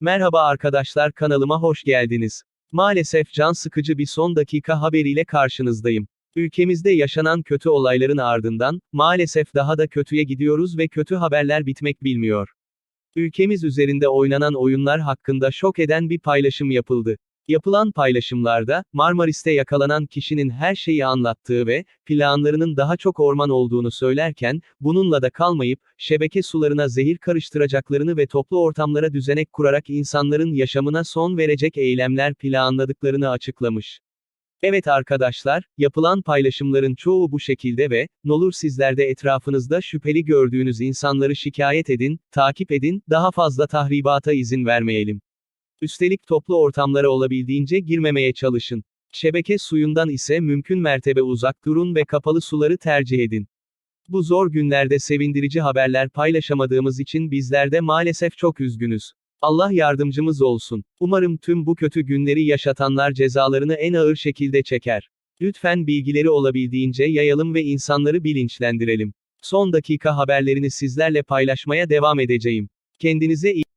Merhaba arkadaşlar kanalıma hoş geldiniz. Maalesef can sıkıcı bir son dakika haberiyle karşınızdayım. Ülkemizde yaşanan kötü olayların ardından, maalesef daha da kötüye gidiyoruz ve kötü haberler bitmek bilmiyor. Ülkemiz üzerinde oynanan oyunlar hakkında şok eden bir paylaşım yapıldı. Yapılan paylaşımlarda, Marmaris'te yakalanan kişinin her şeyi anlattığı ve, planlarının daha çok orman olduğunu söylerken, bununla da kalmayıp, şebeke sularına zehir karıştıracaklarını ve toplu ortamlara düzenek kurarak insanların yaşamına son verecek eylemler planladıklarını açıklamış. Evet arkadaşlar, yapılan paylaşımların çoğu bu şekilde ve, nolur sizler de etrafınızda şüpheli gördüğünüz insanları şikayet edin, takip edin, daha fazla tahribata izin vermeyelim. Üstelik toplu ortamlara olabildiğince girmemeye çalışın. Şebeke suyundan ise mümkün mertebe uzak durun ve kapalı suları tercih edin. Bu zor günlerde sevindirici haberler paylaşamadığımız için bizler de maalesef çok üzgünüz. Allah yardımcımız olsun. Umarım tüm bu kötü günleri yaşatanlar cezalarını en ağır şekilde çeker. Lütfen bilgileri olabildiğince yayalım ve insanları bilinçlendirelim. Son dakika haberlerini sizlerle paylaşmaya devam edeceğim. Kendinize iyi